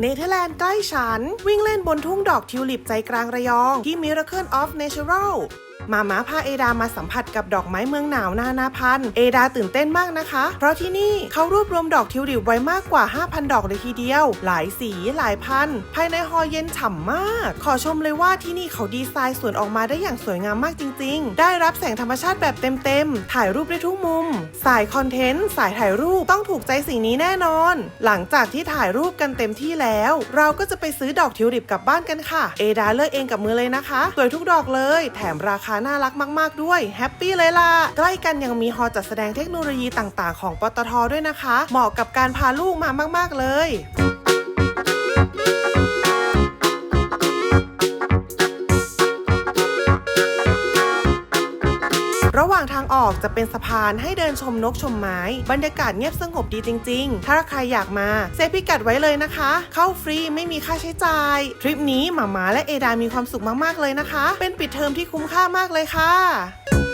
เนเธอร์แลนด์ใกล้ฉัน วิ่งเล่นบนทุ่งดอกทิวลิปใจกลางระยอง ที่ Miracle of Natural มาม้าพาเอดามาสัมผัสกับดอกไม้เมืองหนาวนานาพันธุ์เอดาตื่นเต้นมากนะคะ เพราะที่นี่เขารวบรวมดอกทิวลิปไว้มากกว่า 5,000 ดอกเลยทีเดียว หลายสีหลายพัน ภายในฮอเย็นฉ่ำมาก ขอชมเลยว่าที่นี่เขาดีไซน์สวนออกมาได้อย่างสวยงามมากจริง ๆ ได้รับแสงธรรมชาติแบบเต็มๆ ถ่ายรูปได้ทุกมุม สายคอนเทนต์ สายถ่ายรูปต้องถูกใจสิ่งนี้แน่นอน หลังจากที่ถ่ายรูปกันเต็มที่แล้ว เราก็จะไปซื้อดอกทิวลิปกลับบ้านกันค่ะ เอดาเลือกเองกับมือเลยนะคะ สวยทุกดอกเลย แถมราคาน่ารักมากๆด้วยแฮปปี้เลยล่ะ ใกล้กันยังมีฮอลจัดแสดงเทคโนโลยีต่างๆ ของปตทด้วยนะคะ เหมาะกับการพาลูกมามาก ๆ เลย ระหว่างทางออกจะเป็นสะพานให้เดินชมนกชมไม้ บรรยากาศเงียบสงบดีจริง ๆ ถ้าใครอยากมาเซฟพิกัดไว้เลยนะคะ เข้าฟรีไม่มีค่าใช้จ่าย ทริปนี้หมามาและเอดามีความสุขมากๆเลยนะคะ เป็นปิดเทอมที่คุ้มค่ามากเลยค่ะ